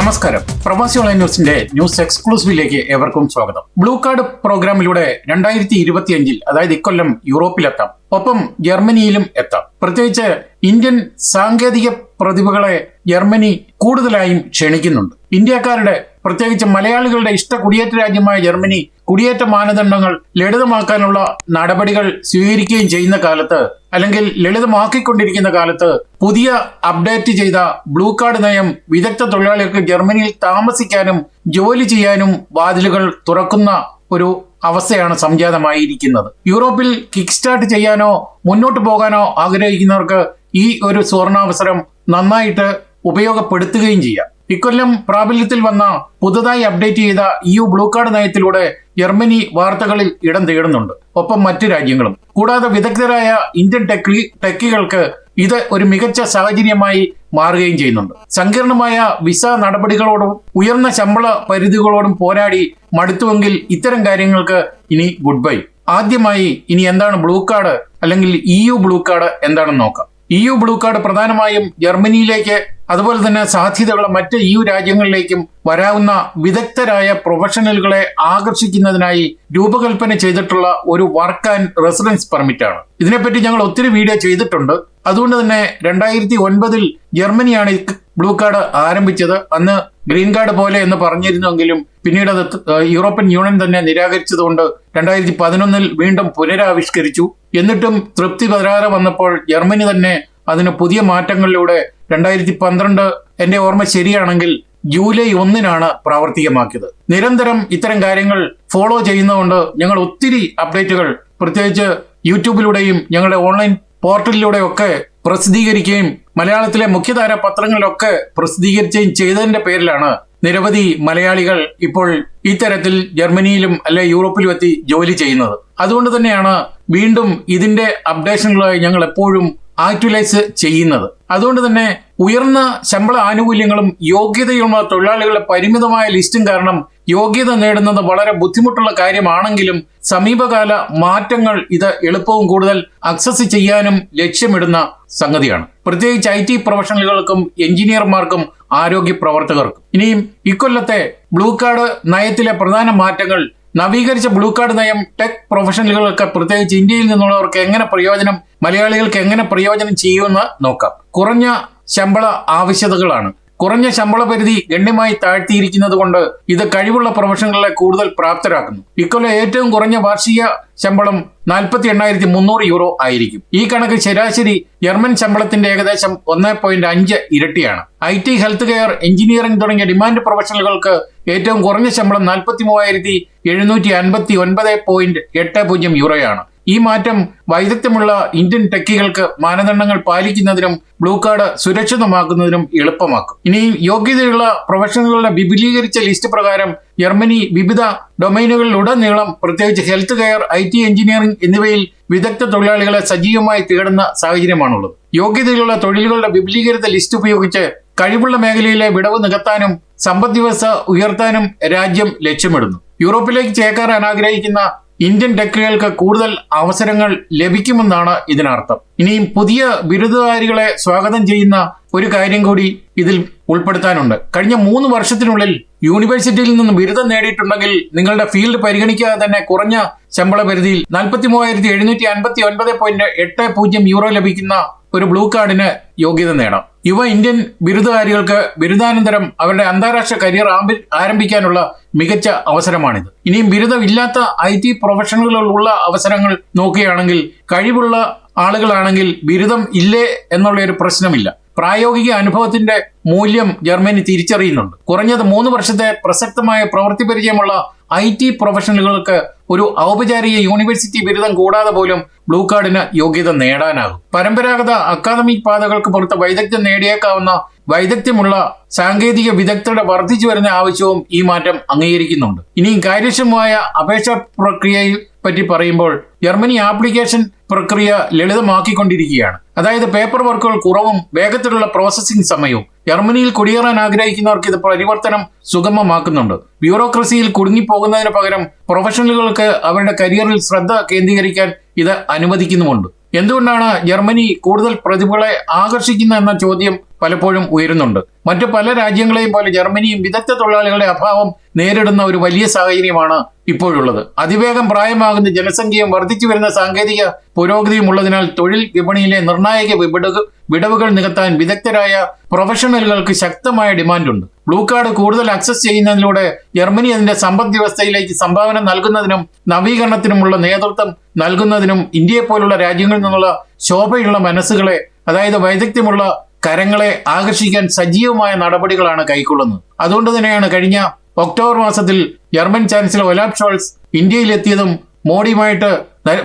നമസ്കാരം. പ്രവാസി ഓൺലൈൻ ന്യൂസിന്റെ ന്യൂസ് എക്സ്ക്ലൂസീവിലേക്ക് ഏവർക്കും സ്വാഗതം. ബ്ലൂ കാർഡ് പ്രോഗ്രാമിലൂടെ രണ്ടായിരത്തി ഇരുപത്തിയഞ്ചിൽ അതായത് ഇക്കൊല്ലം യൂറോപ്പിലെത്താം. ഒപ്പം ജർമ്മനിയിലും എത്താം. പ്രത്യേകിച്ച് ഇന്ത്യൻ സാങ്കേതിക പ്രതിഭകളെ ജർമ്മനി കൂടുതലായും ക്ഷണിക്കുന്നുണ്ട്. ഇന്ത്യക്കാരുടെ പ്രത്യേകിച്ച് മലയാളികളുടെ ഇഷ്ട കുടിയേറ്റ രാജ്യമായ ജർമ്മനി കുടിയേറ്റ മാനദണ്ഡങ്ങൾ ലളിതമാക്കാനുള്ള നടപടികൾ സ്വീകരിക്കുകയും ചെയ്യുന്ന കാലത്ത് അല്ലെങ്കിൽ ലളിതമാക്കിക്കൊണ്ടിരിക്കുന്ന കാലത്ത് പുതിയ അപ്ഡേറ്റ് ചെയ്ത ബ്ലൂ കാർഡ് നയം വിദഗ്ധ തൊഴിലാളികൾക്ക് ജർമ്മനിയിൽ താമസിക്കാനും ജോലി ചെയ്യാനും വാതിലുകൾ തുറക്കുന്ന ഒരു അവസ്ഥയാണ് സംജാതമായിരിക്കുന്നത്. യൂറോപ്പിൽ കിക്ക് സ്റ്റാർട്ട് ചെയ്യാനോ മുന്നോട്ട് പോകാനോ ആഗ്രഹിക്കുന്നവർക്ക് ഈ ഒരു സുവർണാവസരം നന്നായിട്ട് ഉപയോഗപ്പെടുത്തുകയും ചെയ്യാം. ഇക്കൊല്ലം പ്രാബല്യത്തിൽ വന്ന പുതുതായി അപ്ഡേറ്റ് ചെയ്ത യു ബ്ലൂ കാർഡ് നയത്തിലൂടെ ജർമ്മനി വാർത്തകളിൽ ഇടം തേടുന്നുണ്ട്. ഒപ്പം മറ്റു രാജ്യങ്ങളും. കൂടാതെ വിദഗ്ധരായ ഇന്ത്യൻ ടെക്കി ടെക്കികൾക്ക് ഇത് ഒരു മികച്ച സാഹചര്യമായി മാറുകയും ചെയ്യുന്നുണ്ട്. സങ്കീർണമായ വിസ നടപടികളോടും ഉയർന്ന ശമ്പള പരിധികളോടും പോരാടി മടുത്തുവെങ്കിൽ ഇത്തരം കാര്യങ്ങൾക്ക് ഇനി ഗുഡ് ബൈ ആദ്യമായി ഇനി എന്താണ് ബ്ലൂ കാർഡ് അല്ലെങ്കിൽ ഇ യു ബ്ലൂ കാർഡ് എന്താണെന്ന് നോക്കാം. ഇ യു ബ്ലൂ കാർഡ് പ്രധാനമായും ജർമ്മനിയിലേക്ക് അതുപോലെ തന്നെ സാധ്യതയുള്ള മറ്റ് ഈ രാജ്യങ്ങളിലേക്കും വരാവുന്ന വിദഗ്ധരായ പ്രൊഫഷണലുകളെ ആകർഷിക്കുന്നതിനായി രൂപകൽപ്പന ചെയ്തിട്ടുള്ള ഒരു വർക്ക് ആൻഡ് റെസിഡൻസ് പെർമിറ്റ് ആണ്. ഇതിനെപ്പറ്റി ഞങ്ങൾ ഒത്തിരി വീഡിയോ ചെയ്തിട്ടുണ്ട്. അതുകൊണ്ട് തന്നെ രണ്ടായിരത്തി ഒൻപതിൽ ജർമ്മനിയാണ് ബ്ലൂ കാർഡ് ആരംഭിച്ചത്. അന്ന് ഗ്രീൻ കാർഡ് പോലെ എന്ന് പറഞ്ഞിരുന്നെങ്കിലും പിന്നീട് അത് യൂറോപ്യൻ യൂണിയൻ തന്നെ നിരാകരിച്ചതുകൊണ്ട് രണ്ടായിരത്തി പതിനൊന്നിൽ വീണ്ടും പുനരാവിഷ്കരിച്ചു. എന്നിട്ടും തൃപ്തി വരാതെ വന്നപ്പോൾ ജർമ്മനി തന്നെ അതിന് പുതിയ മാറ്റങ്ങളിലൂടെ രണ്ടായിരത്തി പന്ത്രണ്ട് എന്റെ ഓർമ്മ ശരിയാണെങ്കിൽ ജൂലൈ ഒന്നിനാണ് പ്രാവർത്തികമാക്കിയത്. നിരന്തരം ഇത്തരം കാര്യങ്ങൾ ഫോളോ ചെയ്യുന്നതുകൊണ്ട് ഞങ്ങൾ ഒത്തിരി അപ്ഡേറ്റുകൾ പ്രത്യേകിച്ച് യൂട്യൂബിലൂടെയും ഞങ്ങളുടെ ഓൺലൈൻ പോർട്ടലിലൂടെയൊക്കെ പ്രസിദ്ധീകരിക്കുകയും മലയാളത്തിലെ മുഖ്യധാര പത്രങ്ങളിലൊക്കെ പ്രസിദ്ധീകരിക്കുകയും ചെയ്തതിന്റെ പേരിലാണ് നിരവധി മലയാളികൾ ഇപ്പോൾ ഇത്തരത്തിൽ ജർമ്മനിയിലും അല്ലെ യൂറോപ്പിലും എത്തി ജോലി ചെയ്യുന്നത്. അതുകൊണ്ട് തന്നെയാണ് വീണ്ടും ഇതിന്റെ അപ്ഡേഷനുകളായി ഞങ്ങൾ എപ്പോഴും ആക്ച്വലൈസ് ചെയ്യുന്നത്. അതുകൊണ്ട് തന്നെ ഉയർന്ന ശമ്പള ആനുകൂല്യങ്ങളും യോഗ്യതയുള്ള തൊഴിലാളികളുടെ പരിമിതമായ ലിസ്റ്റും കാരണം യോഗ്യത നേടുന്നത് വളരെ ബുദ്ധിമുട്ടുള്ള കാര്യമാണെങ്കിലും സമീപകാല മാറ്റങ്ങൾ ഇത് എളുപ്പവും കൂടുതൽ അക്സസ് ചെയ്യാനും ലക്ഷ്യമിടുന്ന സംഗതിയാണ്. പ്രത്യേകിച്ച് ഐ ടി പ്രൊഫഷണലുകൾക്കും എഞ്ചിനീയർമാർക്കും ആരോഗ്യ പ്രവർത്തകർക്കും. ഇനിയും ഇക്കൊല്ലത്തെ ബ്ലൂ കാർഡ് നയത്തിലെ പ്രധാന മാറ്റങ്ങൾ നവീകരിച്ച ബ്ലൂ കാർഡ് നയം ടെക് പ്രൊഫഷണലുകൾക്ക് പ്രത്യേകിച്ച് ഇന്ത്യയിൽ നിന്നുള്ളവർക്ക് എങ്ങനെ പ്രയോജനം മലയാളികൾക്ക് എങ്ങനെ പ്രയോജനം ചെയ്യുമെന്ന് നോക്കാം. കുറഞ്ഞ ശമ്പള ആവശ്യതകളാണ് കുറഞ്ഞ ശമ്പള പരിധി ഗണ്യമായി താഴ്ത്തിയിരിക്കുന്നത് കൊണ്ട് ഇത് കഴിവുള്ള പ്രൊഫഷണലുകളെ കൂടുതൽ പ്രാപ്തരാക്കുന്നു. ഇക്കൊല്ലം ഏറ്റവും കുറഞ്ഞ വാർഷിക ശമ്പളം നാൽപ്പത്തി എണ്ണായിരത്തി മുന്നൂറ് യൂറോ ആയിരിക്കും. ഈ കണക്ക് ശരാശരി ജർമ്മൻ ശമ്പളത്തിന്റെ ഏകദേശം ഒന്ന് പോയിന്റ് അഞ്ച് ഇരട്ടിയാണ്. I T health care engineering തുടങ്ങിയ ഡിമാൻഡ് പ്രൊഫഷണലുകൾക്ക് ഏറ്റവും കുറഞ്ഞ ശമ്പളം നാൽപ്പത്തി മൂവായിരത്തി എഴുന്നൂറ്റി അൻപത്തി ഒൻപത് പോയിന്റ് എട്ട് പൂജ്യം യൂറോയാണ്. ഈ മാറ്റം വൈദഗ്ധ്യമുള്ള ഇന്ത്യൻ ടെക്കികൾക്ക് മാനദണ്ഡങ്ങൾ പാലിക്കുന്നതിനും ബ്ലൂ കാർഡ് സുരക്ഷിതമാക്കുന്നതിനും എളുപ്പമാക്കും. ഇനി യോഗ്യതയുള്ള പ്രൊഫഷണലുകളുടെ വിപുലീകരിച്ച ലിസ്റ്റ് പ്രകാരം ജർമ്മനി വിവിധ ഡൊമൈനുകളിലുടനീളം പ്രത്യേകിച്ച് health care I T engineering എന്നിവയിൽ വിദഗ്ധ തൊഴിലാളികളെ സജീവമായി തേടുന്ന സാഹചര്യമാണുള്ളത്. യോഗ്യതയുള്ള തൊഴിലുകളുടെ വിപുലീകരിച്ച ലിസ്റ്റ് ഉപയോഗിച്ച് കഴിവുള്ള മേഖലയിലെ വിടവ് നികത്താനും സമ്പദ് വ്യവസ്ഥ ഉയർത്താനും രാജ്യം ലക്ഷ്യമിടുന്നു. യൂറോപ്പിലേക്ക് ചേക്കേറാൻ ആഗ്രഹിക്കുന്ന ഇന്ത്യൻ ടെക്കുകൾക്ക് കൂടുതൽ അവസരങ്ങൾ ലഭിക്കുമെന്നാണ് ഇതിനർത്ഥം. ഇനിയും പുതിയ ബിരുദധാരികളെ സ്വാഗതം ചെയ്യുന്ന ഒരു കാര്യം കൂടി ഇതിൽ ഉൾപ്പെടുത്താനുണ്ട്. കഴിഞ്ഞ മൂന്ന് വർഷത്തിനുള്ളിൽ യൂണിവേഴ്സിറ്റിയിൽ നിന്ന് ബിരുദം നേടിയിട്ടുണ്ടെങ്കിൽ നിങ്ങളുടെ ഫീൽഡ് പരിഗണിക്കാതെ തന്നെ കുറഞ്ഞ ശമ്പള പരിധിയിൽ നാൽപ്പത്തി മൂവായിരത്തി എഴുന്നൂറ്റി അൻപത്തി ഒൻപത് പോയിന്റ് എട്ട് പൂജ്യം യൂറോ ലഭിക്കുന്ന ഒരു ബ്ലൂ കാർഡിന് യോഗ്യത നേടാം. യുവ ഇന്ത്യൻ ബിരുദധാരികൾക്ക് ബിരുദാനന്തരം അവരുടെ അന്താരാഷ്ട്ര കരിയർ ആരംഭിക്കാനുള്ള മികച്ച അവസരമാണിത്. ഇനിയും ബിരുദമില്ലാത്ത ഐ ടി പ്രൊഫഷണലുകളുള്ള അവസരങ്ങൾ നോക്കുകയാണെങ്കിൽ കഴിവുള്ള ആളുകളാണെങ്കിൽ ബിരുദം ഇല്ലേ എന്നുള്ള ഒരു പ്രശ്നമില്ല. പ്രായോഗിക അനുഭവത്തിന്റെ മൂല്യം ജർമ്മനി തിരിച്ചറിയുന്നുണ്ട്. കുറഞ്ഞത് മൂന്ന് വർഷത്തെ പ്രസക്തമായ പ്രവൃത്തി പരിചയമുള്ള ഐ ടി പ്രൊഫഷണലുകൾക്ക് ഒരു ഔപചാരിക യൂണിവേഴ്സിറ്റി ബിരുദം കൂടാതെ പോലും ബ്ലൂ കാർഡിന് യോഗ്യത നേടാനാകും. പരമ്പരാഗത അക്കാദമിക് പാതകൾക്ക് പുറത്ത് വൈദഗ്ധ്യം നേടിയേക്കാവുന്ന വൈദഗ്ധ്യമുള്ള സാങ്കേതിക വിദഗ്ധരുടെ വർദ്ധിച്ചു വരുന്ന ആവശ്യവും ഈ മാറ്റം അംഗീകരിക്കുന്നുണ്ട്. ഇനിയും കാര്യക്ഷമമായ അപേക്ഷാ പ്രക്രിയയിൽ പറ്റി പറയുമ്പോൾ ജർമ്മനി ആപ്ലിക്കേഷൻ പ്രക്രിയ ലളിതമാക്കിക്കൊണ്ടിരിക്കുകയാണ്. അതായത് പേപ്പർ വർക്കുകൾ കുറവും വേഗത്തിലുള്ള പ്രോസസ്സിംഗ് സമയവും ജർമ്മനിയിൽ കുടിയേറാൻ ആഗ്രഹിക്കുന്നവർക്ക് ഇത് പരിവർത്തനം സുഗമമാക്കുന്നുണ്ട്. ബ്യൂറോക്രസിയിൽ കുടുങ്ങിപ്പോകുന്നതിന് പകരം പ്രൊഫഷണലുകൾക്ക് അവരുടെ കരിയറിൽ ശ്രദ്ധ കേന്ദ്രീകരിക്കാൻ ഇത് അനുവദിക്കുന്നുമുണ്ട്. എന്തുകൊണ്ടാണ് ജർമ്മനി കൂടുതൽ പ്രതിഭകളെ ആകർഷിക്കുന്ന എന്ന ചോദ്യം പലപ്പോഴും ഉയരുന്നുണ്ട്. മറ്റു പല രാജ്യങ്ങളെയും പോലെ ജർമ്മനിയും വിദഗ്ധ തൊഴിലാളികളുടെ അഭാവം നേരിടുന്ന ഒരു വലിയ സാഹചര്യമാണ് ഇപ്പോഴുള്ളത്. അതിവേഗം പ്രായമാകുന്ന ജനസംഖ്യയും വർദ്ധിച്ചു വരുന്ന സാങ്കേതിക പുരോഗതിയും ഉള്ളതിനാൽ തൊഴിൽ വിപണിയിലെ നിർണായക വിടവ് വിടവുകൾ നികത്താൻ വിദഗ്ധരായ പ്രൊഫഷണലുകൾക്ക് ശക്തമായ ഡിമാൻഡുണ്ട്. ബ്ലൂ കാർഡ് കൂടുതൽ അക്സസ് ചെയ്യുന്നതിലൂടെ ജർമ്മനി അതിന്റെ സമ്പദ് വ്യവസ്ഥയിലേക്ക് സംഭാവന നൽകുന്നതിനും നവീകരണത്തിനുമുള്ള നേതൃത്വം നൽകുന്നതിനും ഇന്ത്യയെ പോലുള്ള രാജ്യങ്ങളിൽ നിന്നുള്ള ശോഭയുള്ള മനസ്സുകളെ അതായത് വൈദഗ്ധ്യമുള്ള കരങ്ങളെ ആകർഷിക്കാൻ സജീവമായ നടപടികളാണ് കൈക്കൊള്ളുന്നത്. അതുകൊണ്ട് തന്നെയാണ് കഴിഞ്ഞ ഒക്ടോബർ മാസത്തിൽ ജർമ്മൻ ചാൻസലർ ഒലാബ് ഷോൾസ് ഇന്ത്യയിലെത്തിയതും മോഡിയുമായിട്ട്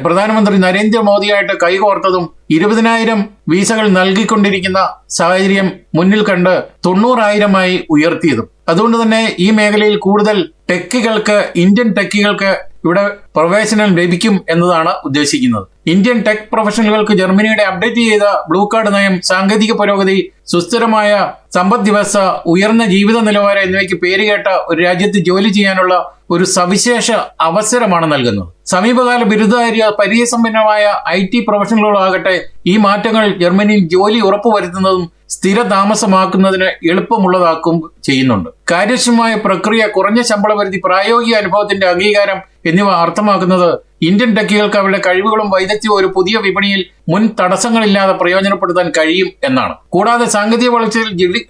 പ്രധാനമന്ത്രി നരേന്ദ്രമോദിയായിട്ട് കൈകോർത്തതും ഇരുപതിനായിരം വിസകൾ നൽകിക്കൊണ്ടിരിക്കുന്ന സാഹചര്യം മുന്നിൽ കണ്ട് തൊണ്ണൂറായിരമായി ഉയർത്തിയതും. അതുകൊണ്ട് തന്നെ ഈ മേഖലയിൽ കൂടുതൽ ടെക്കികൾക്ക് ഇന്ത്യൻ ടെക്കുകൾക്ക് ഇവിടെ പ്രവേശനം ലഭിക്കും എന്നതാണ് ഉദ്ദേശിക്കുന്നത്. ഇന്ത്യൻ ടെക് പ്രൊഫഷണലുകൾക്ക് ജർമ്മനിയുടെ അപ്ഡേറ്റ് ചെയ്ത ബ്ലൂ കാർഡ് നയം സാങ്കേതിക പുരോഗതി സുസ്ഥിരമായ സമ്പദ് വ്യവസ്ഥ ഉയർന്ന ജീവിത നിലവാരം എന്നിവയ്ക്ക് പേരുകേട്ട ഒരു രാജ്യത്ത് ജോലി ചെയ്യാനുള്ള ഒരു സവിശേഷ അവസരമാണ് നൽകുന്നത്. സമീപകാല ബിരുദധാരിയ പരിചയസമ്പന്നമായ ഐ ടി പ്രൊഫഷണലുകളാകട്ടെ ഈ മാറ്റങ്ങൾ ജർമ്മനിയിൽ ജോലി ഉറപ്പുവരുത്തുന്നതും സ്ഥിര താമസമാക്കുന്നതിന് എളുപ്പമുള്ളതാക്കും ചെയ്യുന്നുണ്ട്. കാര്യക്ഷമമായ പ്രക്രിയ കുറഞ്ഞ ശമ്പള പരിധി പ്രായോഗിക അനുഭവത്തിന്റെ അംഗീകാരം എന്നിവ അർത്ഥമാക്കുന്നത് ഇന്ത്യൻ ടെക്കികൾക്ക് അവരുടെ കഴിവുകളും വൈദഗ്ധ്യവും ഒരു പുതിയ വിപണിയിൽ മുൻ തടസ്സങ്ങളില്ലാതെ പ്രയോജനപ്പെടുത്താൻ കഴിയും എന്നാണ്. കൂടാതെ സാങ്കേതിക വളർച്ചയിൽ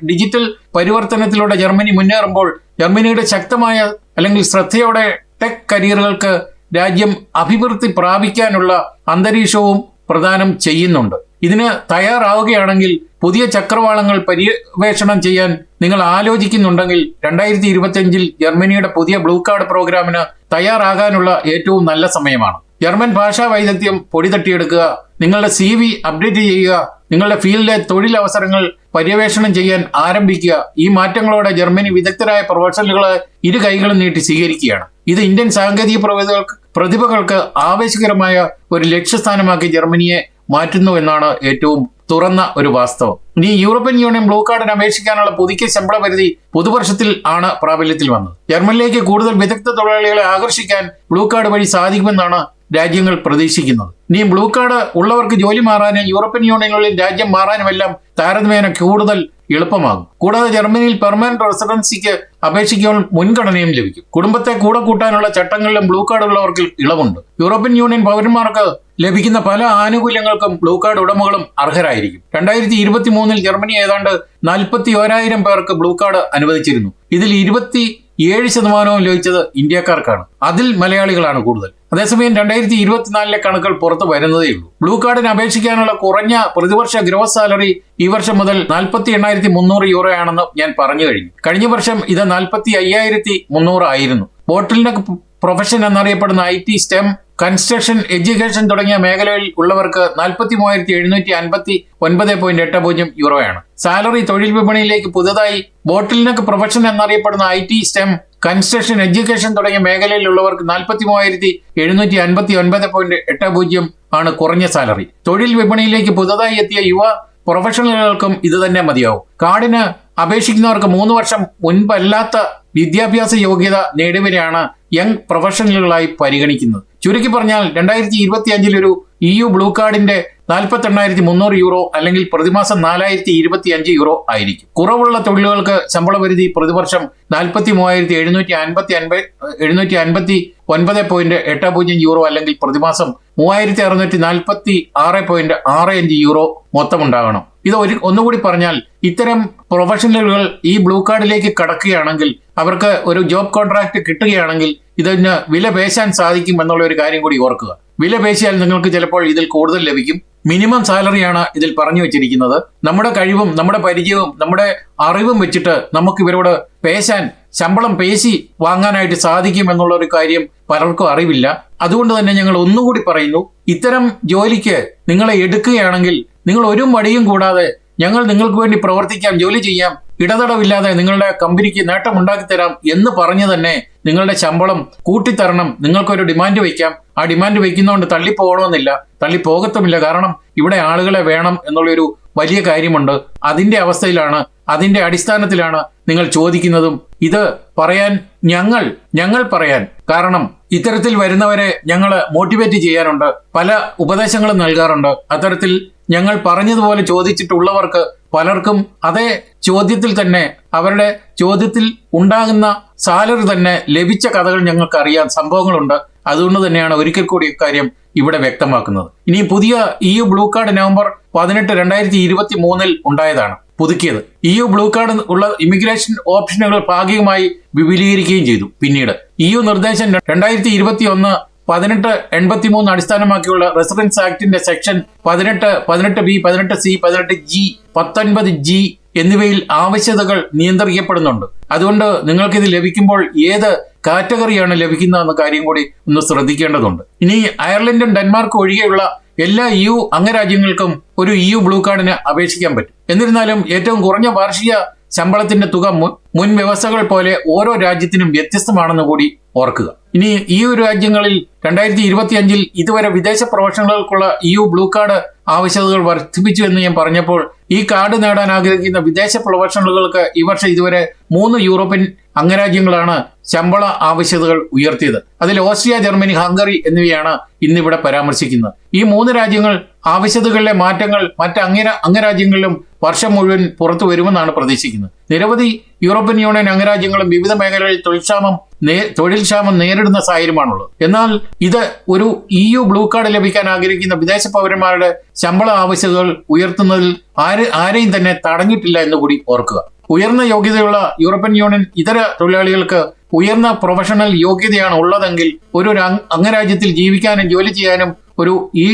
ഡിജിറ്റൽ പരിവർത്തനത്തിലൂടെ ജർമ്മനി മുന്നേറുമ്പോൾ ജർമ്മനിയുടെ ശക്തമായ അല്ലെങ്കിൽ ശ്രദ്ധയോടെ ടെക് കരിയറുകൾക്ക് രാജ്യം അഭിവൃദ്ധി പ്രാപിക്കാനുള്ള അന്തരീക്ഷവും പ്രദാനം ചെയ്യുന്നുണ്ട്. ഇതിന് തയ്യാറാവുകയാണെങ്കിൽ പുതിയ ചക്രവാളങ്ങൾ പര്യവേഷണം ചെയ്യാൻ നിങ്ങൾ ആലോചിക്കുന്നുണ്ടെങ്കിൽ രണ്ടായിരത്തി ഇരുപത്തിയഞ്ചിൽ ജർമ്മനിയുടെ പുതിയ ബ്ലൂ കാർഡ് പ്രോഗ്രാമിന് തയ്യാറാകാനുള്ള ഏറ്റവും നല്ല സമയമാണ്. ജർമ്മൻ ഭാഷാ വൈദഗ്ധ്യം പൊടി തട്ടിയെടുക്കുക നിങ്ങളുടെ സി വി അപ്ഡേറ്റ് ചെയ്യുക നിങ്ങളുടെ ഫീൽഡിലെ തൊഴിലവസരങ്ങൾ പര്യവേഷണം ചെയ്യാൻ ആരംഭിക്കുക ഈ മാറ്റങ്ങളോടെ ജർമ്മനി വിദഗ്ധരായ പ്രൊഫഷണലുകളെ ഇരു കൈകളും നീട്ടി സ്വീകരിക്കുകയാണ്. ഇത് ഇന്ത്യൻ സാങ്കേതിക പ്രതിഭകൾക്ക് പ്രതിഭകൾക്ക് ആവേശകരമായ ഒരു ലക്ഷ്യസ്ഥാനമാക്കി ജർമ്മനിയെ മാറ്റുന്നു എന്നാണ് ഏറ്റവും തുറന്ന ഒരു വാസ്തവം. ഇനി യൂറോപ്യൻ യൂണിയൻ ബ്ലൂ കാർഡിന് അപേക്ഷിക്കാനുള്ള പുതുക്കിയ ശമ്പള പരിധി പുതുവർഷത്തിൽ ആണ് പ്രാബല്യത്തിൽ വന്നത്. ജർമ്മനിലേക്ക് കൂടുതൽ വിദഗ്ധ തൊഴിലാളികളെ ആകർഷിക്കാൻ ബ്ലൂ കാർഡ് വഴി സാധിക്കുമെന്നാണ് രാജ്യങ്ങൾ പ്രതീക്ഷിക്കുന്നത്. ഇനി ബ്ലൂ കാർഡ് ഉള്ളവർക്ക് ജോലി മാറാനും യൂറോപ്യൻ യൂണിയനുകളിൽ രാജ്യം മാറാനുമെല്ലാം താരതമ്യേന കൂടുതൽ എളുപ്പമാകും. കൂടാതെ ജർമ്മനിയിൽ പെർമനന്റ് റെസിഡൻസിക്ക് അപേക്ഷിക്കുമ്പോൾ മുൻഗണനയും ലഭിക്കും. കുടുംബത്തെ കൂടെ കൂട്ടാനുള്ള ചട്ടങ്ങളിലും ബ്ലൂ കാർഡ് ഉള്ളവർക്ക് ഇളവുണ്ട്. യൂറോപ്യൻ യൂണിയൻ പൗരന്മാർക്ക് ലഭിക്കുന്ന പല ആനുകൂല്യങ്ങൾക്കും ബ്ലൂ കാർഡ് ഉടമകളും അർഹരായിരിക്കും. രണ്ടായിരത്തി ഇരുപത്തി മൂന്നിൽ ജർമ്മനി ഏതാണ്ട് നാൽപ്പത്തി ഓരായിരം പേർക്ക് ബ്ലൂ കാർഡ് അനുവദിച്ചിരുന്നു. ഇതിൽ ഇരുപത്തി ഏഴ് ശതമാനവും ലഭിച്ചത് ഇന്ത്യക്കാർക്കാണ്. അതിൽ മലയാളികളാണ് കൂടുതൽ. അതേസമയം രണ്ടായിരത്തി ഇരുപത്തിനാലിലെ കണക്കുകൾ പുറത്തു വരുന്നതേ ഉള്ളൂ. ബ്ലൂ കാർഡിന് അപേക്ഷിക്കാനുള്ള കുറഞ്ഞ പ്രതിവർഷ ഗ്രോസ് സാലറി ഈ വർഷം മുതൽ നാൽപ്പത്തി എണ്ണായിരത്തി മുന്നൂറ് യൂറോ ആണെന്ന് ഞാൻ പറഞ്ഞു കഴിഞ്ഞു. കഴിഞ്ഞ വർഷം ഇത് നാൽപ്പത്തി അയ്യായിരത്തി മുന്നൂറ് ആയിരുന്നു. ബോട്ടിലിനൊക്കെ പ്രൊഫഷൻ എന്നറിയപ്പെടുന്ന I T STEM construction education തുടങ്ങിയ മേഖലകളിൽ ഉള്ളവർക്ക് നാൽപ്പത്തി മൂവായിരത്തി എഴുന്നൂറ്റി അൻപത്തി ഒൻപത് പോയിന്റ് എട്ട് പൂജ്യം യൂറോയാണ്. സാലറി തൊഴിൽ വിപണിയിലേക്ക് പുതുതായി ബോട്ടിലിനൊക്കെ പ്രൊഫഷൻ എന്നറിയപ്പെടുന്ന I T stem construction education തുടങ്ങിയ മേഖലയിലുള്ളവർക്ക് നാൽപ്പത്തി മൂവായിരത്തി എഴുന്നൂറ്റി അൻപത്തി ഒൻപത് പോയിന്റ് എട്ട് പൂജ്യം ആണ് കുറഞ്ഞ സാലറി. തൊഴിൽ വിപണിയിലേക്ക് പുതുതായി എത്തിയ യുവ പ്രൊഫഷണലുകൾക്കും ഇത് തന്നെ മതിയാവും. കാർഡിന് അപേക്ഷിക്കുന്നവർക്ക് മൂന്ന് വർഷം മുൻപല്ലാത്ത വിദ്യാഭ്യാസ യോഗ്യത നേടിയവരെയാണ് യങ് പ്രൊഫഷണലുകളായി പരിഗണിക്കുന്നത്. ചുരുക്കി പറഞ്ഞാൽ രണ്ടായിരത്തി ഇരുപത്തി അഞ്ചിൽ ഒരു ഇ യു ബ്ലൂ കാർഡിന്റെ നാൽപ്പത്തി എണ്ണായിരത്തി മുന്നൂറ് യൂറോ അല്ലെങ്കിൽ പ്രതിമാസം നാലായിരത്തി ഇരുപത്തി അഞ്ച് യൂറോ ആയിരിക്കും. കുറവുള്ള തൊഴിലുകൾക്ക് ശമ്പള പരിധി പ്രതിവർഷം നാൽപ്പത്തി മൂവായിരത്തി എഴുന്നൂറ്റി അൻപത്തി അൻപത് എഴുന്നൂറ്റി അൻപത്തി ഒൻപത് പോയിന്റ് എട്ട് പൂജ്യം യൂറോ അല്ലെങ്കിൽ പ്രതിമാസം മൂവായിരത്തി അറുന്നൂറ്റി നാൽപ്പത്തി ആറ് പോയിന്റ് ആറ് അഞ്ച് യൂറോ മൊത്തം ഉണ്ടാകണം. ഇത് ഒരു ഒന്നുകൂടി പറഞ്ഞാൽ ഇത്തരം പ്രൊഫഷണലുകൾ ഈ ബ്ലൂ കാർഡിലേക്ക് കടക്കുകയാണെങ്കിൽ അവർക്ക് ഒരു ജോബ് കോൺട്രാക്ട് കിട്ടുകയാണെങ്കിൽ ഇതിന് വില പേശാൻ സാധിക്കും എന്നുള്ള ഒരു കാര്യം കൂടി ഓർക്കുക. വില പേശിയാൽ നിങ്ങൾക്ക് ചിലപ്പോൾ ഇതിൽ കൂടുതൽ ലഭിക്കും. മിനിമം സാലറിയാണ് ഇതിൽ പറഞ്ഞു വെച്ചിരിക്കുന്നത്. നമ്മുടെ കഴിവും നമ്മുടെ പരിചയവും നമ്മുടെ അറിവും വെച്ചിട്ട് നമുക്ക് ഇവരോട് പേശാൻ ശമ്പളം പേശി വാങ്ങാനായിട്ട് സാധിക്കും എന്നുള്ള ഒരു കാര്യം പലർക്കും അറിവില്ല. അതുകൊണ്ട് തന്നെ ഞങ്ങൾ ഒന്നുകൂടി പറയുന്നു ഇത്തരം ജോലിക്ക് നിങ്ങളെ എടുക്കുകയാണെങ്കിൽ നിങ്ങൾ ഒരു മടിയും കൂടാതെ ഞങ്ങൾ നിങ്ങൾക്ക് വേണ്ടി പ്രവർത്തിക്കാം ജോലി ചെയ്യാം ഇടതടവില്ലാതെ നിങ്ങളുടെ കമ്പനിക്ക് നേട്ടം ഉണ്ടാക്കി തരാം എന്ന് പറഞ്ഞു തന്നെ നിങ്ങളുടെ ശമ്പളം കൂട്ടിത്തരണം. നിങ്ങൾക്കൊരു ഡിമാൻഡ് വയ്ക്കാം. ആ ഡിമാൻഡ് വയ്ക്കുന്നതുകൊണ്ട് തള്ളിപ്പോകണമെന്നില്ല. തള്ളിപ്പോകത്തുമില്ല. കാരണം ഇവിടെ ആളുകളെ വേണം എന്നുള്ളൊരു വലിയ കാര്യമുണ്ട്. അതിന്റെ അവസ്ഥയിലാണ് അതിന്റെ അടിസ്ഥാനത്തിലാണ് നിങ്ങൾ ചോദിക്കുന്നതും. ഇത് പറയാൻ ഞങ്ങൾ ഞങ്ങൾ പറയാൻ. കാരണം ഇത്തരത്തിൽ വരുന്നവരെ ഞങ്ങൾ മോട്ടിവേറ്റ് ചെയ്യാനുണ്ട്. പല ഉപദേശങ്ങളും നൽകാറുണ്ട്. അത്തരത്തിൽ ഞങ്ങൾ പറഞ്ഞതുപോലെ ചോദിച്ചിട്ടുള്ളവർക്ക് പലർക്കും അതേ ചോദ്യത്തിൽ തന്നെ അവരുടെ ചോദ്യത്തിൽ ഉണ്ടാകുന്ന സാലറി തന്നെ ലഭിച്ച കഥകൾ ഞങ്ങൾക്ക് അറിയാൻ സംഭവങ്ങളുണ്ട്. അതുകൊണ്ട് തന്നെയാണ് ഒരിക്കൽ കൂടി ഇക്കാര്യം ഇവിടെ വ്യക്തമാക്കുന്നത്. ഇനി പുതിയ E U blue card November പതിനെട്ട് രണ്ടായിരത്തി ഇരുപത്തി മൂന്നിൽ ഉണ്ടായതാണ് പുതുക്കിയത്. ഇ യു ബ്ലൂ കാർഡ് ഉള്ള ഇമിഗ്രേഷൻ ഓപ്ഷനുകൾ ഭാഗികമായി വിപുലീകരിക്കുകയും ചെയ്തു. പിന്നീട് ഇ യു നിർദ്ദേശം രണ്ടായിരത്തി ഇരുപത്തി ഒന്ന് പതിനെട്ട് എൺപത്തി മൂന്ന് അടിസ്ഥാനമാക്കിയുള്ള റെസിഡൻസ് ആക്ടിന്റെ സെക്ഷൻ പതിനെട്ട് പതിനെട്ട് ബി പതിനെട്ട് സി പതിനെട്ട് ജി പത്തൊൻപത് ജി എന്നിവയിൽ ആവശ്യതകൾ നിയന്ത്രിക്കപ്പെടുന്നുണ്ട്. അതുകൊണ്ട് നിങ്ങൾക്ക് ഇത് ലഭിക്കുമ്പോൾ ഏത് കാറ്റഗറിയാണ് ലഭിക്കുന്നതെന്ന കാര്യം കൂടി ഒന്ന് ശ്രദ്ധിക്കേണ്ടതുണ്ട്. ഇനി അയർലൻഡും ഡെൻമാർക്കും ഒഴികെയുള്ള എല്ലാ യു അംഗരാജ്യങ്ങൾക്കും ഒരു യു ബ്ലൂ കാർഡിന് അപേക്ഷിക്കാൻ പറ്റും. എന്നിരുന്നാലും ഏറ്റവും കുറഞ്ഞ വാർഷിക ശമ്പളത്തിന്റെ തുക മുൻ വ്യവസ്ഥകൾ പോലെ ഓരോ രാജ്യത്തിനും വ്യത്യസ്തമാണെന്ന് കൂടി ഓർക്കുക. ഇനി ഈ ഒരു രാജ്യങ്ങളിൽ രണ്ടായിരത്തി ഇരുപത്തി അഞ്ചിൽ ഇതുവരെ വിദേശ പ്രൊഫഷണലുകൾക്കുള്ള യു ബ്ലൂ കാർഡ് ആവശ്യകതകൾ വർദ്ധിപ്പിച്ചു എന്ന് ഞാൻ പറഞ്ഞപ്പോൾ ഈ കാർഡ് നേടാൻ ആഗ്രഹിക്കുന്ന വിദേശ പ്രൊഫഷണലുകൾക്ക് ഈ വർഷം ഇതുവരെ മൂന്ന് യൂറോപ്യൻ അംഗരാജ്യങ്ങളാണ് ശമ്പള ആവശ്യകതകൾ ഉയർത്തിയത്. അതിൽ ഓസ്ട്രിയ ജർമ്മനി ഹംഗറി എന്നിവയാണ് ഇന്നിവിടെ പരാമർശിക്കുന്നത്. ഈ മൂന്ന് രാജ്യങ്ങൾ ആവശ്യതകളിലെ മാറ്റങ്ങൾ മറ്റ് അംഗ അംഗരാജ്യങ്ങളിലും വർഷം മുഴുവൻ പുറത്തു വരുമെന്നാണ് പ്രതീക്ഷിക്കുന്നത്. നിരവധി യൂറോപ്യൻ യൂണിയൻ അംഗരാജ്യങ്ങളും വിവിധ മേഖലകളിൽ തൊഴിൽക്ഷാമം തൊഴിൽ ക്ഷാമം നേരിടുന്ന സാഹചര്യമാണുള്ളത്. എന്നാൽ ഇത് ഒരു ഇ യു ബ്ലൂ കാർഡ് ലഭിക്കാൻ ആഗ്രഹിക്കുന്ന വിദേശ പൗരന്മാരുടെ ശമ്പള ആവശ്യകതകൾ ഉയർത്തുന്നതിൽ ആര് ആരെയും തന്നെ തടഞ്ഞിട്ടില്ല എന്ന് കൂടി ഓർക്കുക. ഉയർന്ന യോഗ്യതയുള്ള യൂറോപ്യൻ യൂണിയൻ ഇതര തൊഴിലാളികൾക്ക് ഉയർന്ന പ്രൊഫഷണൽ യോഗ്യതയാണ് ഉള്ളതെങ്കിൽ ഒരു അംഗരാജ്യത്തിൽ ജീവിക്കാനും ജോലി ചെയ്യാനും ഒരു ഇ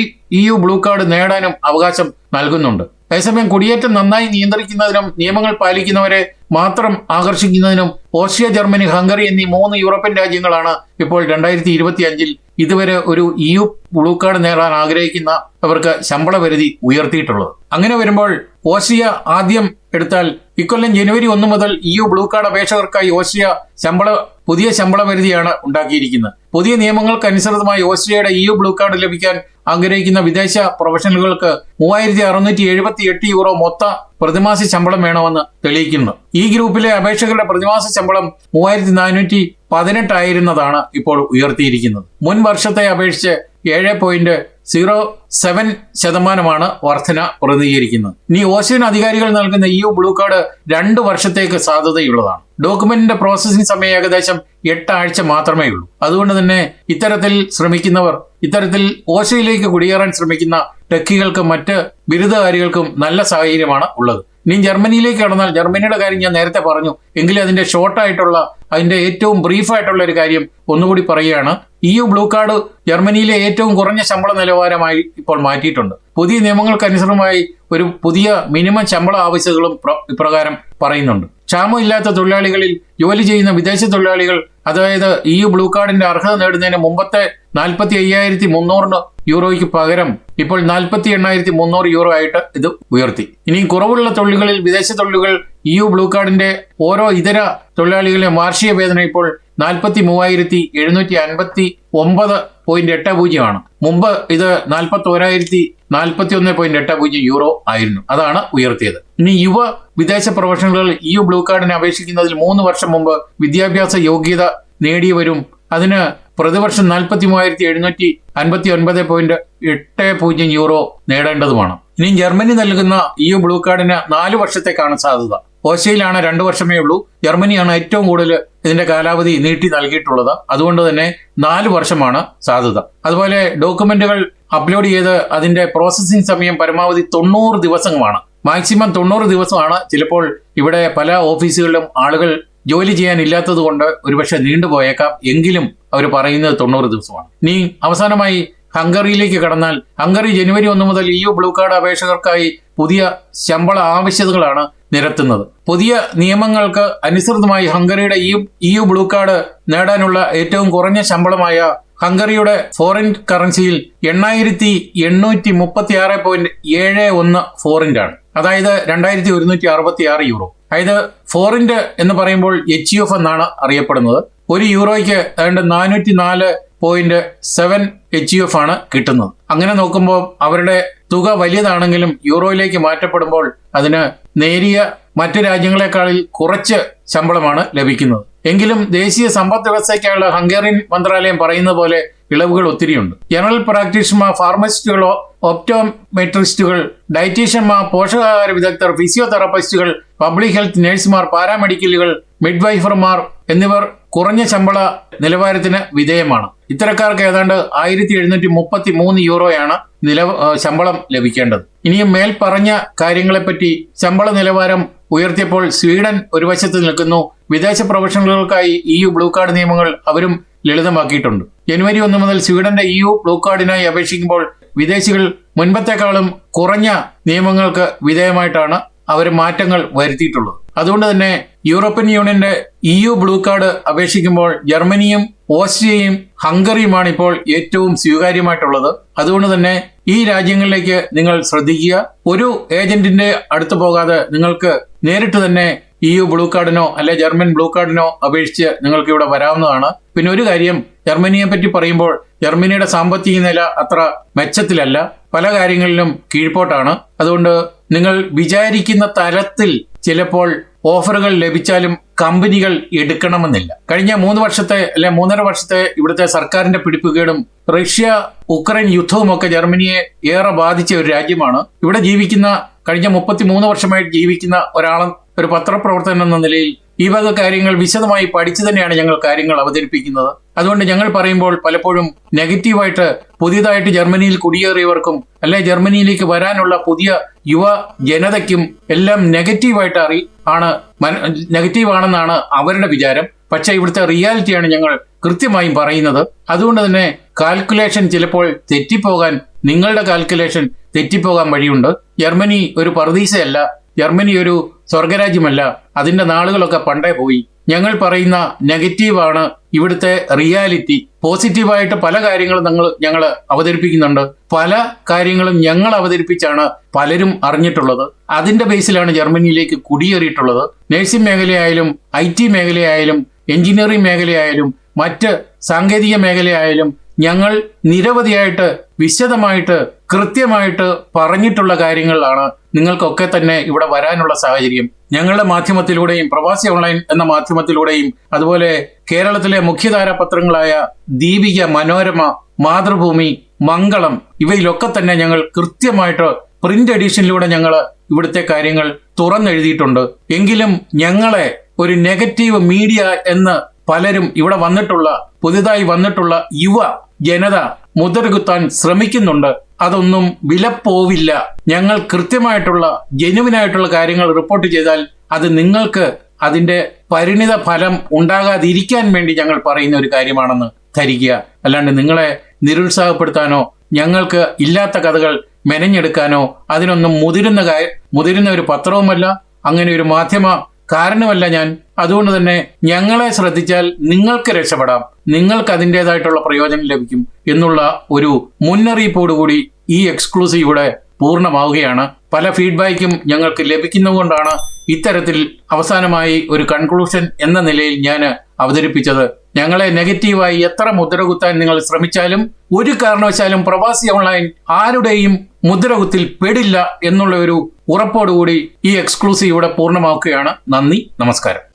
യു ബ്ലൂ കാർഡ് നേടാനും അവകാശം നൽകുന്നുണ്ട്. അതേസമയം കുടിയേറ്റം നന്നായി നിയന്ത്രിക്കുന്നതിനും നിയമങ്ങൾ പാലിക്കുന്നവരെ മാത്രം ആകർഷിക്കുന്നതിനും ഓസ്ട്രിയ ജർമ്മനി ഹംഗറി എന്നീ മൂന്ന് യൂറോപ്യൻ രാജ്യങ്ങളാണ് ഇപ്പോൾ രണ്ടായിരത്തി ഇരുപത്തി അഞ്ചിൽ ഇതുവരെ ഒരു ഇ യു ബ്ലൂ കാർഡ് നേടാൻ ആഗ്രഹിക്കുന്ന അവർക്ക് ശമ്പള പരിധി ഉയർത്തിയിട്ടുള്ളത്. അങ്ങനെ വരുമ്പോൾ ഓസ്ട്രിയ ആദ്യം എടുത്താൽ ഇക്കൊല്ലം ജനുവരി ഒന്ന് മുതൽ ഇ യു ബ്ലൂ കാർഡ് അപേക്ഷകർക്കായി ഓസ്ട്രിയ ശമ്പള പുതിയ ശമ്പള പരിധിയാണ് ഉണ്ടാക്കിയിരിക്കുന്നത്. പുതിയ നിയമങ്ങൾക്കനുസൃതമായി ഓസ്ട്രിയയുടെ ഇ യു ബ്ലൂ കാർഡ് ലഭിക്കാൻ ആഗ്രഹിക്കുന്ന വിദേശ പ്രൊഫഷണലുകൾക്ക് മൂവായിരത്തി അറുന്നൂറ്റി എഴുപത്തി എട്ട് യൂറോ മൊത്ത പ്രതിമാസ ശമ്പളം വേണമെന്ന് തെളിയിക്കുന്നു. ഈ ഗ്രൂപ്പിലെ അപേക്ഷകരുടെ പ്രതിമാസ ശമ്പളം മൂവായിരത്തി നാനൂറ്റി പതിനെട്ടായിരുന്നതാണ് ഇപ്പോൾ ഉയർത്തിയിരിക്കുന്നത്. മുൻ വർഷത്തെ അപേക്ഷിച്ച് ഏഴ് പോയിന്റ് സീറോ സെവൻ ശതമാനമാണ് വർധന പ്രതിനിധീകരിക്കുന്നത് ഇനി ഓസ്ട്രിയൻ അധികാരികൾ നൽകുന്ന ഇ യു ബ്ലൂ കാർഡ് രണ്ട് വർഷത്തേക്ക് സാധ്യതയുള്ളതാണ് ഡോക്യുമെന്റിന്റെ പ്രോസസ്സിംഗ് സമയം ഏകദേശം എട്ട് ആഴ്ച മാത്രമേ ഉള്ളൂ. അതുകൊണ്ട് തന്നെ ഇത്തരത്തിൽ ശ്രമിക്കുന്നവർ ഇത്തരത്തിൽ ഓസ്ട്രേലിയയിലേക്ക് കുടിയേറാൻ ശ്രമിക്കുന്ന ടെക്കികൾക്കും മറ്റ് ബിരുദകാരികൾക്കും നല്ല സാഹചര്യമാണ് ഉള്ളത്. ഇനി ജർമ്മനിയിലേക്ക് കടന്നാൽ ജർമ്മനിയുടെ കാര്യം ഞാൻ നേരത്തെ പറഞ്ഞു എങ്കിലും അതിന്റെ ഷോർട്ടായിട്ടുള്ള അതിന്റെ ഏറ്റവും ബ്രീഫായിട്ടുള്ള ഒരു കാര്യം ഒന്നുകൂടി പറയുകയാണ്. ഇ യു ബ്ലൂ കാർഡ് ജർമ്മനിയിലെ ഏറ്റവും കുറഞ്ഞ ശമ്പള നിലവാരമായി ഇപ്പോൾ മാറ്റിയിട്ടുണ്ട്. പുതിയ നിയമങ്ങൾക്കനുസൃതമായി ഒരു പുതിയ മിനിമം ശമ്പള ആവശ്യകതകളും ഇപ്രകാരം പറയുന്നുണ്ട്. ക്ഷാമമില്ലാത്ത തൊഴിലാളികളിൽ ജോലി ചെയ്യുന്ന വിദേശ തൊഴിലാളികൾ അതായത് ഇ യു ബ്ലൂ കാർഡിന്റെ അർഹത നേടുന്നതിന് മുമ്പത്തെ നാൽപ്പത്തി അയ്യായിരത്തി മുന്നൂറിന് യൂറോയ്ക്ക് പകരം ഇപ്പോൾ നാൽപ്പത്തി എണ്ണായിരത്തി മുന്നൂറ് യൂറോ ആയിട്ട് ഇത് ഉയർത്തി. ഇനി കുറവുള്ള തൊഴിലുകളിൽ വിദേശ തൊഴിലുകൾ ഇ യു ബ്ലൂ കാർഡിന്റെ ഓരോ ഇതര തൊഴിലാളികളുടെ വാർഷിക വേതനം ഇപ്പോൾ നാൽപ്പത്തി മൂവായിരത്തി എഴുന്നൂറ്റി അൻപത്തി ഒമ്പത് പോയിന്റ് എട്ട് പൂജ്യമാണ്. മുമ്പ് ഇത് നാൽപ്പത്തി ഓരായിരത്തി നാൽപ്പത്തി ഒന്ന് പോയിന്റ് എട്ട് പൂജ്യം യൂറോ ആയിരുന്നു. അതാണ് ഉയർത്തിയത്. ഇനി യുവ വിദേശ പ്രൊഫഷണലുകൾ ഇ യു ബ്ലൂ കാർഡിനെ അപേക്ഷിക്കുന്നതിൽ മൂന്ന് വർഷം മുമ്പ് വിദ്യാഭ്യാസ യോഗ്യത നേടിയവരും അതിന് പ്രതിവർഷം നാൽപ്പത്തി മൂവായിരത്തി എഴുന്നൂറ്റി അൻപത്തി ഒൻപത് പോയിന്റ് എട്ട് പൂജ്യം യൂറോ നേടേണ്ടതുമാണ്. ഇനി ജർമ്മനി നൽകുന്ന ഇ യു ബ്ലൂ കാർഡിന് നാല് വർഷത്തേക്കാണ് സാധ്യത. ഓസ്ട്രേലിയയിലാണ് രണ്ടു വർഷമേ ഉള്ളൂ. ജർമ്മനിയാണ് ഏറ്റവും കൂടുതൽ ഇതിന്റെ കാലാവധി നീട്ടി നൽകിയിട്ടുള്ളത്. അതുകൊണ്ട് തന്നെ നാല് വർഷമാണ് സാധ്യത. അതുപോലെ ഡോക്യുമെന്റുകൾ അപ്ലോഡ് ചെയ്ത് അതിന്റെ പ്രോസസ്സിംഗ് സമയം പരമാവധി തൊണ്ണൂറ് ദിവസങ്ങളാണ് മാക്സിമം തൊണ്ണൂറ് ദിവസമാണ്. ചിലപ്പോൾ ഇവിടെ പല ഓഫീസുകളിലും ആളുകൾ ജോലി ചെയ്യാൻ ഇല്ലാത്തത് കൊണ്ട് ഒരുപക്ഷെ നീണ്ടുപോയേക്കാം എങ്കിലും അവർ പറയുന്നത് തൊണ്ണൂറ് ദിവസമാണ്. ഇനി അവസാനമായി ഹംഗറിയിലേക്ക് കടന്നാൽ ഹംഗറി ജനുവരി ഒന്ന് മുതൽ ഇ യു ബ്ലൂ കാർഡ് അപേക്ഷകർക്കായി പുതിയ ശമ്പള ആവശ്യതകളാണ് നിരത്തുന്നത്. പുതിയ നിയമങ്ങൾക്ക് അനുസൃതമായി ഹംഗറിയുടെ ഇ യു ബ്ലൂ കാർഡ് നേടാനുള്ള ഏറ്റവും കുറഞ്ഞ ശമ്പളമായ ഹംഗറിയുടെ ഫോറിൻ കറൻസിയിൽ എണ്ണായിരത്തി എണ്ണൂറ്റി മുപ്പത്തി ആറ് പോയിന്റ് ഏഴ് ഒന്ന് ഫോറിന്റാണ് അതായത് രണ്ടായിരത്തി ഒരുന്നൂറ്റി അറുപത്തി ആറ് യൂറോ. അതായത് ഫോറിന്റ് എന്ന് പറയുമ്പോൾ എച്ച് യു എഫ് എന്നാണ് അറിയപ്പെടുന്നത്. ഒരു യൂറോയ്ക്ക് ഏതാണ്ട് നാനൂറ്റി നാല് point seven H U F ആണ് കിട്ടുന്നത്. അങ്ങനെ നോക്കുമ്പോൾ അവരുടെ തുക വലിയതാണെങ്കിലും യൂറോയിലേക്ക് മാറ്റപ്പെടുമ്പോൾ അതിന് നേരിയ മറ്റു രാജ്യങ്ങളെക്കാളിൽ കുറച്ച് ശമ്പളമാണ് ലഭിക്കുന്നത്. എങ്കിലും ദേശീയ സമ്പദ് വ്യവസ്ഥയ്ക്കായുള്ള ഹംഗേറിയൻ മന്ത്രാലയം പറയുന്ന പോലെ ഇളവുകൾ ഒത്തിരിയുണ്ട്. ജനറൽ പ്രാക്ടീഷണർമാർ ഫാർമസിസ്റ്റുകളോ ഒപ്റ്റോമെട്രിസ്റ്റുകൾ ഡയറ്റീഷ്യന്മാർ പോഷകാഹാര വിദഗ്ധർ ഫിസിയോതെറാപ്പിസ്റ്റുകൾ പബ്ലിക് ഹെൽത്ത് നഴ്സുമാർ പാരാമെഡിക്കലുകൾ മിഡ്വൈഫർമാർ എന്നിവർ കുറഞ്ഞ ശമ്പള നിലവാരത്തിന് വിധേയമാണ്. ഇത്തരക്കാർക്ക് ഏതാണ്ട് ആയിരത്തി എഴുന്നൂറ്റി മുപ്പത്തി മൂന്ന് യൂറോയാണ് നില ശമ്പളം ലഭിക്കേണ്ടത്. ഇനിയും മേൽ പറഞ്ഞ കാര്യങ്ങളെപ്പറ്റി ശമ്പള നിലവാരം ഉയർത്തിയപ്പോൾ സ്വീഡൻ ഒരു വശത്ത് നിൽക്കുന്നു. വിദേശ പ്രൊഫഷണലുകൾക്കായി ഇ യു ബ്ലൂ കാർഡ് നിയമങ്ങൾ അവരും ലളിതമാക്കിയിട്ടുണ്ട്. ജനുവരി ഒന്ന് മുതൽ സ്വീഡന്റെ ഇ യു ബ്ലൂ കാർഡിനായി അപേക്ഷിക്കുമ്പോൾ വിദേശികൾ മുൻപത്തെക്കാളും കുറഞ്ഞ നിയമങ്ങൾക്ക് വിധേയമായിട്ടാണ് അവർ മാറ്റങ്ങൾ വരുത്തിയിട്ടുള്ളത്. അതുകൊണ്ട് തന്നെ യൂറോപ്യൻ യൂണിയന്റെ ഇ യു ബ്ലൂ കാർഡ് അപേക്ഷിക്കുമ്പോൾ ജർമ്മനിയും ഓസ്ട്രിയയും ഹംഗറിയുമാണ് ഇപ്പോൾ ഏറ്റവും സ്വീകാര്യമായിട്ടുള്ളത്. അതുകൊണ്ട് തന്നെ ഈ രാജ്യങ്ങളിലേക്ക് നിങ്ങൾ ശ്രദ്ധിക്കുക. ഒരു ഏജന്റിന്റെ അടുത്ത് പോകാതെ നിങ്ങൾക്ക് നേരിട്ട് തന്നെ ഇ യു ബ്ലൂ കാർഡിനോ അല്ലെ ജർമ്മൻ ബ്ലൂ കാർഡിനോ അപേക്ഷിച്ച് നിങ്ങൾക്ക് ഇവിടെ വരാവുന്നതാണ്. പിന്നെ ഒരു കാര്യം ജർമ്മനിയെ പറ്റി പറയുമ്പോൾ ജർമ്മനിയുടെ സാമ്പത്തിക നില അത്ര മെച്ചത്തിലല്ല. പല കാര്യങ്ങളിലും കീഴ്പോട്ടാണ്. അതുകൊണ്ട് നിങ്ങൾ വിചാരിക്കുന്ന തലത്തിൽ ചിലപ്പോൾ ഓഫറുകൾ ലഭിച്ചാലും കമ്പനികൾ എടുക്കണമെന്നില്ല. കഴിഞ്ഞ മൂന്ന് വർഷത്തെ അല്ലെ മൂന്നര വർഷത്തെ ഇവിടുത്തെ സർക്കാരിന്റെ പിടിപ്പുകേടും റഷ്യ ഉക്രൈൻ യുദ്ധവും ഒക്കെ ജർമ്മനിയെ ഏറെ ബാധിച്ച ഒരു രാജ്യമാണ്. ഇവിടെ ജീവിക്കുന്ന കഴിഞ്ഞ മുപ്പത്തി മൂന്ന് വർഷമായിട്ട് ജീവിക്കുന്ന ഒരാൾ ഒരു പത്രപ്രവർത്തകൻ എന്ന നിലയിൽ ഈ വക കാര്യങ്ങൾ വിശദമായി പഠിച്ചു തന്നെയാണ് ഞങ്ങൾ കാര്യങ്ങൾ അവതരിപ്പിക്കുന്നത്. അതുകൊണ്ട് ഞങ്ങൾ പറയുമ്പോൾ പലപ്പോഴും നെഗറ്റീവായിട്ട് പുതിയതായിട്ട് ജർമ്മനിയിൽ കുടിയേറിയവർക്കും അല്ലെ ജർമ്മനിയിലേക്ക് വരാനുള്ള പുതിയ യുവ ജനതയ്ക്കും എല്ലാം നെഗറ്റീവായിട്ട് അറി ആണ് നെഗറ്റീവ് ആണെന്നാണ് അവരുടെ വിചാരം. പക്ഷേ ഇവിടുത്തെ റിയാലിറ്റിയാണ് ഞങ്ങൾ കൃത്യമായും പറയുന്നത്. അതുകൊണ്ട് തന്നെ കാൽക്കുലേഷൻ ചിലപ്പോൾ തെറ്റിപ്പോകാൻ നിങ്ങളുടെ കാൽക്കുലേഷൻ തെറ്റിപ്പോകാൻ വഴിയുണ്ട്. ജർമ്മനി ഒരു പർദീസയല്ല. ജർമ്മനി ഒരു സ്വർഗരാജ്യമല്ല. അതിന്റെ നാളുകളൊക്കെ പണ്ടേ പോയി. ഞങ്ങൾ പറയുന്ന നെഗറ്റീവാണ് ഇവിടുത്തെ റിയാലിറ്റി. പോസിറ്റീവായിട്ട് പല കാര്യങ്ങളും ഞങ്ങൾ ഞങ്ങൾ അവതരിപ്പിക്കുന്നുണ്ട്. പല കാര്യങ്ങളും ഞങ്ങൾ അവതരിപ്പിച്ചാണ് പലരും അറിഞ്ഞിട്ടുള്ളത്. അതിന്റെ ബേസിലാണ് ജർമ്മനിയിലേക്ക് കുടിയേറിയിട്ടുള്ളത്. നഴ്സിംഗ് മേഖലയായാലും ഐ ടി മേഖലയായാലും എഞ്ചിനീയറിംഗ് മേഖലയായാലും മറ്റ് സാങ്കേതിക മേഖലയായാലും ഞങ്ങൾ നിരവധിയായിട്ട് വിശദമായിട്ട് കൃത്യമായിട്ട് പറഞ്ഞിട്ടുള്ള കാര്യങ്ങളാണ് നിങ്ങൾക്കൊക്കെ തന്നെ ഇവിടെ വരാനുള്ള സാഹചര്യം. ഞങ്ങളുടെ മാധ്യമത്തിലൂടെയും പ്രവാസി ഓൺലൈൻ എന്ന മാധ്യമത്തിലൂടെയും അതുപോലെ കേരളത്തിലെ മുഖ്യധാര പത്രങ്ങളായ ദീപിക മനോരമ മാതൃഭൂമി മംഗളം ഇവയിലൊക്കെ തന്നെ ഞങ്ങൾ കൃത്യമായിട്ട് പ്രിന്റ് എഡിഷനിലൂടെ ഞങ്ങൾ ഇവിടുത്തെ കാര്യങ്ങൾ തുറന്നെഴുതിയിട്ടുണ്ട്. എങ്കിലും ഞങ്ങളെ ഒരു നെഗറ്റീവ് മീഡിയ എന്ന് പലരും ഇവിടെ വന്നിട്ടുള്ള പുതുതായി വന്നിട്ടുള്ള യുവ ജനത മുതലുകുത്താൻ ശ്രമിക്കുന്നുണ്ട്. അതൊന്നും വിലപ്പോവില്ല. ഞങ്ങൾ കൃത്യമായിട്ടുള്ള ജെനുവിനായിട്ടുള്ള കാര്യങ്ങൾ റിപ്പോർട്ട് ചെയ്താൽ അത് നിങ്ങൾക്ക് അതിന്റെ പരിണിത ഫലം ഉണ്ടാകാതിരിക്കാൻ വേണ്ടി ഞങ്ങൾ പറയുന്ന ഒരു കാര്യമാണെന്ന് ധരിക്കുക. അല്ലാണ്ട് നിങ്ങളെ നിരുത്സാഹപ്പെടുത്താനോ ഞങ്ങൾക്ക് ഇല്ലാത്ത കഥകൾ മെനഞ്ഞെടുക്കാനോ അതിനൊന്നും മുതിരുന്ന മുതിരുന്ന ഒരു പത്രവുമല്ല അങ്ങനെ ഒരു മാധ്യമ കാരണമല്ല ഞാൻ അതുകൊണ്ട് തന്നെ ഞങ്ങളെ ശ്രദ്ധിച്ചാൽ നിങ്ങൾക്ക് രക്ഷപ്പെടാം. നിങ്ങൾക്ക് അതിന്റെതായിട്ടുള്ള പ്രയോജനം ലഭിക്കും എന്നുള്ള ഒരു മുന്നറിയിപ്പോടുകൂടി ഈ എക്സ്ക്ലൂസീവ് ഇവിടെ പൂർണമാവുകയാണ്. പല ഫീഡ്ബാക്കും ഞങ്ങൾക്ക് ലഭിക്കുന്നതുകൊണ്ടാണ് ഇത്തരത്തിൽ അവസാനമായി ഒരു കൺക്ലൂഷൻ എന്ന നിലയിൽ ഞാൻ അവതരിപ്പിച്ചത്. ഞങ്ങളെ നെഗറ്റീവായി എത്ര മുദ്രകുത്താൻ നിങ്ങൾ ശ്രമിച്ചാലും ഒരു കാരണവശാലും പ്രവാസി ഓൺലൈൻ ആരുടെയും മുദ്രകുത്തിൽ പെടില്ല എന്നുള്ള ഒരു ഉറപ്പോടുകൂടി ഈ എക്സ്ക്ലൂസീവ് ഇവിടെ പൂർണമാക്കുകയാണ് നന്ദി നമസ്കാരം.